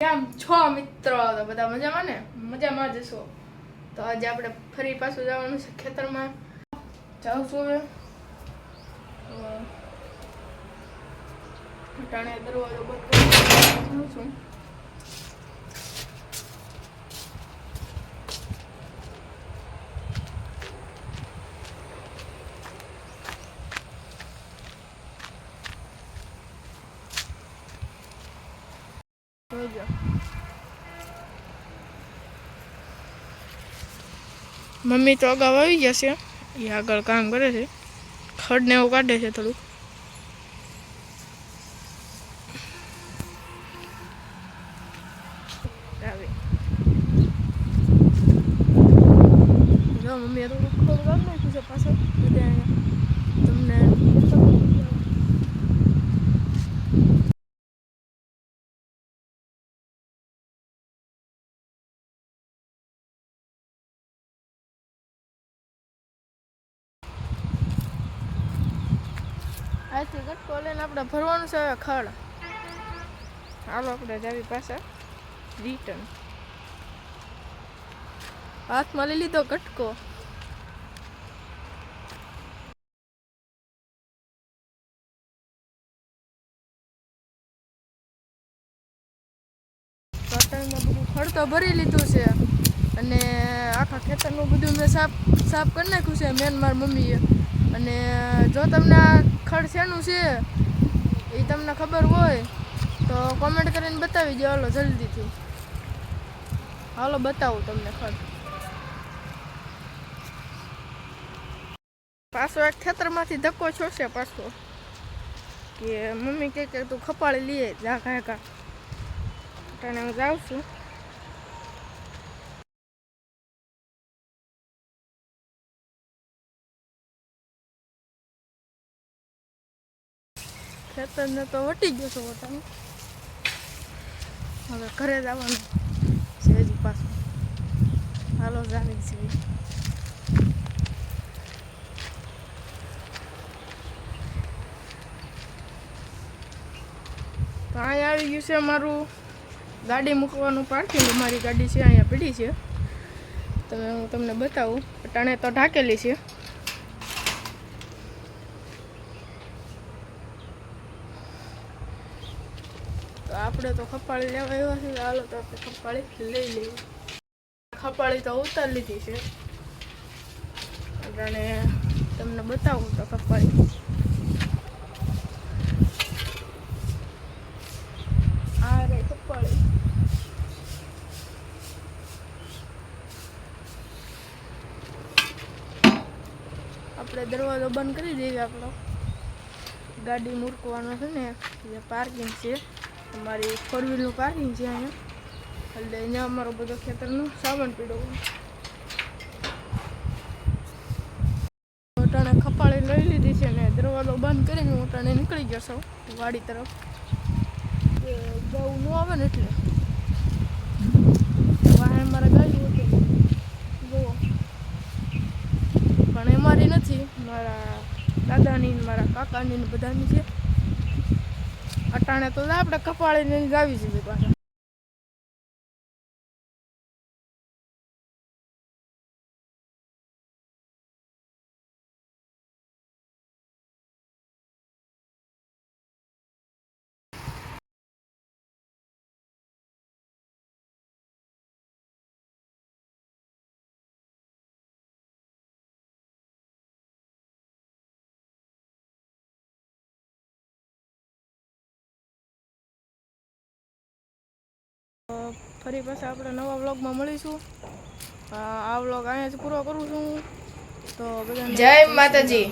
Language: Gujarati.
કેમ છો મિત્રો? તો બધા મજામાં ને? મજામાં જશો તો આજે આપણે ફરી પાછું જવાનું છે ખેતરમાં. જાઉં છું હવે. ટાણે દરવાજો બંધ કરી છું. જોજો મમ્મી તો અગાઉ આવી છે. એ આગળ કામ કરે છે. ખડ ને એવું કાઢે છે થોડુંક. આજથી ગટકો લઈને આપણે ભરવાનું છે ખડ. હાલો, આપણે જાવી પાછા રિટર્ન હાથમાં લઈ લીધો ગટકો. પાટણમાં બધું ખડ તો ભરી લીધું છે. અને આખા ખેતરનું બધું મેં સાફ સાફ કરી નાખ્યું છે, મેન માર મમ્મીએ. અને જો તમને આ ખડ શેનું છે એ તમને ખબર હોય, તો કોમેન્ટ કરીને બતાવી દો હાલો, જલ્દીથી. હાલો, બતાવું તમને ખડ. પાછો એક ખેતરમાંથી ધક્કો છોડશે પાછો. કે મમ્મી કહે કે તું ખપાળી લઈએ જા કાંઈ કા હું જાઉં છું. ખેતરને તો વટી ગયો છો પોતાનું હવે ઘરે જવાનું છે હજી પાછું. હાલો જાવી છે. તો અહીંયા આવી ગયું છે મારું ગાડી મૂકવાનું પાર્કિંગ મારી ગાડી છે, અહીંયા પીડી છે. તમે હું તમને બતાવું. અટાણે તો ઢાકેલી છે તો આપણે તો ખપાળી લેવા આવ્યા છે હાલો તો આપણે ખપાળી લઈ લઈએ. ખપાળી તો ઉતારી લીધી છે. અને તમને બતાવું તો ખપાળી. આ રે ખપાળી. આપણે દરવાજો બંધ કરી દઈએ આપણો. ગાડી મૂકવાનો છે ને જે પાર્કિંગ છે. અમારી ફોર વ્હીલનું પાર્કિંગ છે અહીંયા. એટલે અહીંયા અમારો બધો ખેતરનો સામાન પીડો મોટાણે ખપાળી લઈ લીધી છે ને દરવાજો બંધ કરીને મોટાણે નીકળી જશો વાડી તરફ. બહુ ન આવે ને એટલે. વાહે મારા ગાડી હતી. જુઓ. પણ એ મારી નથી, મારા દાદાની મારા કાકાની બધાની છે. અટાણે તો આપણે કપાળીને ગાવી જઈએ પાછા. ફરી પાછા આપણે નવા વ્લોગમાં મળીશું. આ વ્લોગ અહીંયા જ પૂરો કરું છું. તો જય માતાજી.